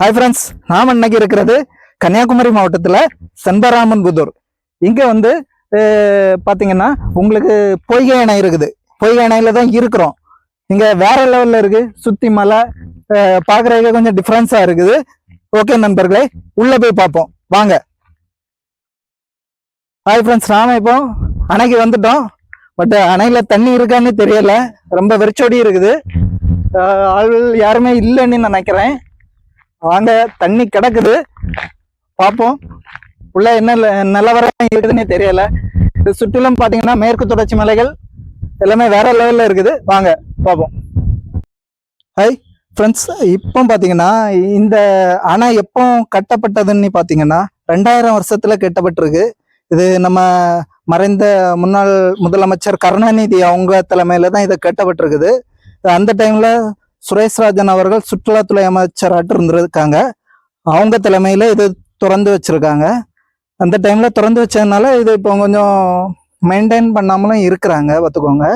Hi friends நாம் இன்னைக்கு இருக்கிறது கன்னியாகுமரி மாவட்டத்தில் செண்பராமன் புதூர். இங்கே வந்து பார்த்தீங்கன்னா உங்களுக்கு பொய்கை அணை இருக்குது. பொய்கை அணையில் தான் இருக்கிறோம். இங்கே வேற லெவலில் இருக்குது சுற்றி மலை பார்க்குறதுக்கு கொஞ்சம் டிஃப்ரென்ஸாக இருக்குது. ஓகே நண்பர்களே உள்ளே போய் பார்ப்போம். வாங்க. ஹாய் ஃப்ரெண்ட்ஸ் நாம் இப்போ அணைக்கு வந்துட்டோம். பட் அணையில் தண்ணி இருக்கான்னு தெரியலை. ரொம்ப வெறிச்சோடி இருக்குது. ஆள் யாருமே இல்லைன்னு நினைக்கிறேன். வாங்க தண்ணி கிடக்குது. பார்ப்போம் உள்ள என்ன நிலவரம் இருக்குதுன்னு தெரியல. இது சுற்றிலும் பார்த்தீங்கன்னா மேற்கு தொடர்ச்சி மலைகள் எல்லாமே வேற லெவலில் இருக்குது. வாங்க பார்ப்போம் ஹாய் ஃப்ரெண்ட்ஸ் இப்போ பார்த்தீங்கன்னா இந்த அணை எப்போ கட்டப்பட்டதுன்னு பார்த்தீங்கன்னா ரெண்டாயிரம் வருஷத்தில் கட்டப்பட்டிருக்கு. இது நம்ம மறைந்த முன்னாள் முதலமைச்சர் கருணாநிதி அவங்க தலைமையில் தான் இது கட்டப்பட்டிருக்குது. அந்த டைமில் சுரேஷ்ராஜன் அவர்கள் சுற்றுலாத்துறை அமைச்சராட்டு இருந்திருக்காங்க. அவங்க தலைமையில் இது திறந்து வச்சுருக்காங்க. அந்த டைமில் திறந்து வச்சதுனால இது இப்போ கொஞ்சம் மெயின்டைன் பண்ணாமலும் இருக்கிறாங்க பார்த்துக்கோங்க.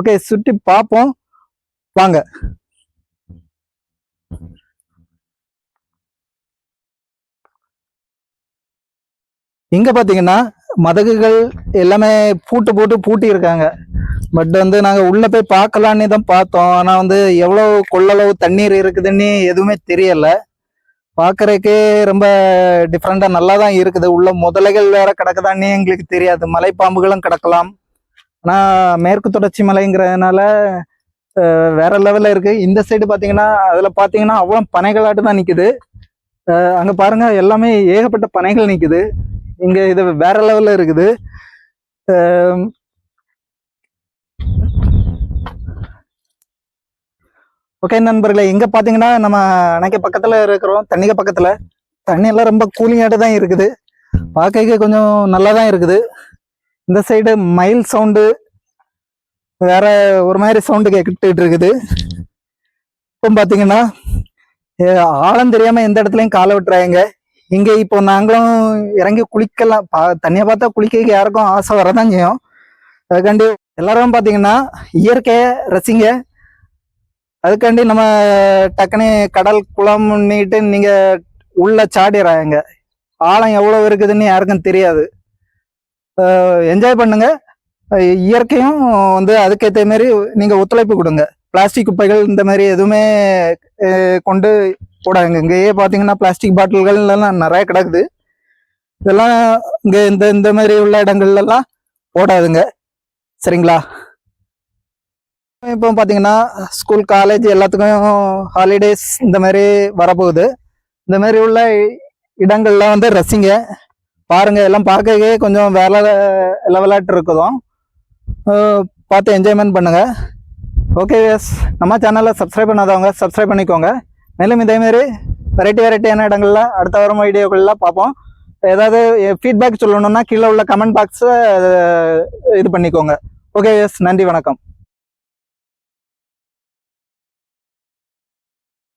ஓகே சுற்றி பார்ப்போம். வாங்க. இங்கே பார்த்தீங்கன்னா மதகுகள் எல்லாமே பூட்டு போட்டு பூட்டி இருக்காங்க பட் வந்து நாங்க உள்ள போய் பார்க்கலான்னு தான் பார்த்தோம். ஆனா வந்து எவ்வளவு கொள்ளளவு தண்ணீர் இருக்குதுன்னு எதுவுமே தெரியல. பார்க்கறதுக்கே ரொம்ப டிஃப்ரெண்டா நல்லா தான் இருக்குது. உள்ள முதலைகள் வேற கிடக்குதான்னு எங்களுக்கு தெரியாது. மலைப்பாம்புகளும் கிடக்கலாம். ஆனா மேற்கு தொடர்ச்சி மலைங்கிறதுனால வேற லெவல்ல இருக்கு. இந்த சைடு பாத்தீங்கன்னா அதுல பாத்தீங்கன்னா அவ்வளோ பனைகளாட்டு தான் நிக்குது. அங்கே அங்க பாருங்க எல்லாமே ஏகப்பட்ட பனைகள் நிக்குது. இங்க இது வேற லெவல்ல இருக்குது. ஓகே நண்பர்களே இங்க பாத்தீங்கன்னா நம்ம அணைக்க பக்கத்துல இருக்கிறோம். தண்ணிக்கு பக்கத்துல. தண்ணி எல்லாம் ரொம்ப கூலிங்காட்டு தான் இருக்குது. பார்க்க கொஞ்சம் நல்லா தான் இருக்குது. இந்த சைடு மயில் சவுண்டு வேற ஒரு மாதிரி சவுண்டு கேட்டுட்டு இருக்குது. இப்போ பார்த்தீங்கன்னா ஆழம் தெரியாம எந்த இடத்துலையும் காலை விட்டுறாங்க இங்க இப்போ நாங்களும் இறங்கி குளிக்கலாம். பா- தண்ணியை பார்த்தா குளிக்க யாருக்கும் ஆசை வரதான் செய்யும். அதுக்காண்டி எல்லாரும் பார்த்தீங்கன்னா இயற்கையை ரசிங்க. அதுக்காண்டி நம்ம டக்குனு கடல் குளம் நீட்டு நீங்க உள்ள சாடிடுறாங்க ஆழம் எவ்வளவு இருக்குதுன்னு யாருக்கும் தெரியாது. என்ஜாய் பண்ணுங்க. இயற்கையும் வந்து அதுக்கேற்ற மாதிரி நீங்க ஒத்துழைப்பு கொடுங்க. பிளாஸ்டிக் குப்பைகள் இந்த மாதிரி எதுவுமே கொண்டு போடாங்க இங்கேயே பார்த்தீங்கன்னா பிளாஸ்டிக் பாட்டில்கள் எல்லாம் நிறைய கிடக்குது. இதெல்லாம் இங்கே இந்த இந்த மாதிரி உள்ள இடங்கள்லாம் போடாதுங்க. சரிங்களா? இப்போ பார்த்தீங்கன்னா ஸ்கூல் காலேஜ் எல்லாத்துக்கும் ஹாலிடேஸ் இந்த மாதிரி வரப்போகுது. இந்த மாதிரி உள்ள இடங்கள்லாம் வந்து ரசிங்க பாருங்க எல்லாம் பார்க்கவே கொஞ்சம் வேலை லெவலாட்டு இருக்குதும் பார்த்து என்ஜாய்மெண்ட் பண்ணுங்க. ஓகே எஸ் நம்ம சேனலை சப்ஸ்கிரைப் பண்ணாதவங்க சப்ஸ்கிரைப் பண்ணிக்கோங்க. மேலும் இதேமாரி வெரைட்டி வெரைட்டியான இடங்கள்ல அடுத்த வரும் வீடியோக்கள்லாம் பார்ப்போம். ஏதாவது ஃபீட்பேக் சொல்லணும்னா கீழே உள்ள கமெண்ட் பாக்ஸை இது பண்ணிக்கோங்க. ஓகே எஸ் நன்றி வணக்கம்.